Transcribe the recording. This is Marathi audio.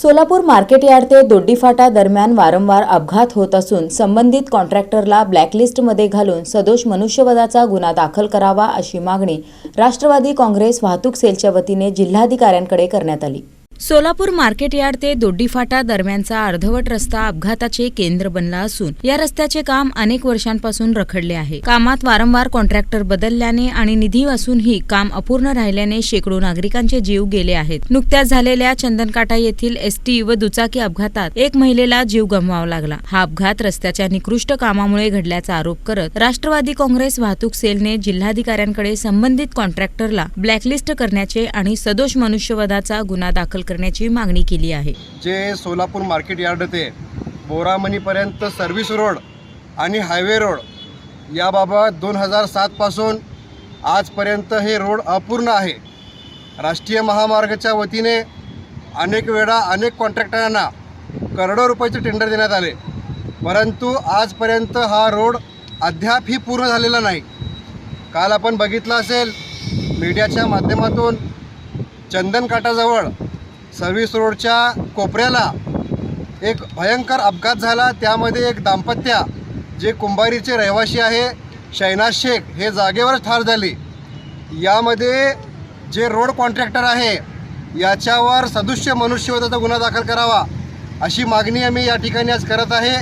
सोलापूर मार्केट यार्ड ते दोड्डीफाटा दरम्यान वारंवार अपघात होत असून संबंधित कॉन्ट्रॅक्टरला ब्लॅकलिस्टमध्ये घालून सदोष मनुष्यवधाचा गुन्हा दाखल करावा अशी मागणी राष्ट्रवादी काँग्रेस वाहतूक सेलच्या वतीने जिल्हाधिकाऱ्यांकडे करण्यात आली. सोलापूर मार्केट यार्ड ते दोड्डीफाटा दरम्यानचा अर्धवट रस्ता अपघाताचे केंद्र बनला असून या रस्त्याचे काम अनेक वर्षांपासून रखडले आहे. कामात वारंवार कॉन्ट्रॅक्टर बदलल्याने आणि निधी असूनही काम अपूर्ण राहिल्याने शेकडो नागरिकांचे जीव गेले आहेत. नुकत्याच झालेल्या चंदनकाटा येथील एसटी व दुचाकी अपघातात एक महिलेला जीव गमवावा लागला. हा अपघात रस्त्याच्या निकृष्ट कामामुळे घडल्याचा आरोप करत राष्ट्रवादी काँग्रेस वाहतूक सेलने जिल्हाधिकाऱ्यांकडे संबंधित कॉन्ट्रॅक्टरला ब्लॅकलिस्ट करण्याचे आणि सदोष मनुष्यवधाचा गुन्हा दाखल करण्याची मागणी केली आहे. जे सोलापूर मार्केट यार्ड ते बोरामणीपर्यंत सर्व्हिस रोड आणि हायवे रोड याबाबत दोन हजार सातपासून आजपर्यंत हे रोड अपूर्ण आहे. राष्ट्रीय महामार्गाच्या वतीने अनेक वेळा अनेक कॉन्ट्रॅक्टरांना करोडो रुपयाचे टेंडर देण्यात आले. परंतु आजपर्यंत हा रोड अद्यापही पूर्ण झालेला नाही. काल आपण बघितलं असेल मीडियाच्या माध्यमातून चंदनकाठाजवळ सर्व्हिस रोडच्या कोपऱ्याला एक भयंकर अपघात झाला. त्यामध्ये एक दाम्पत्य जे कुंभारीचे रहिवासी आहे शैनाज शेख हे जागेवरच ठार झाले. यामध्ये जे रोड कॉन्ट्रॅक्टर आहे याच्यावर सदृश्य मनुष्यवधाचा गुन्हा दाखल करावा अशी मागणी आम्ही या ठिकाणी आज करत आहे.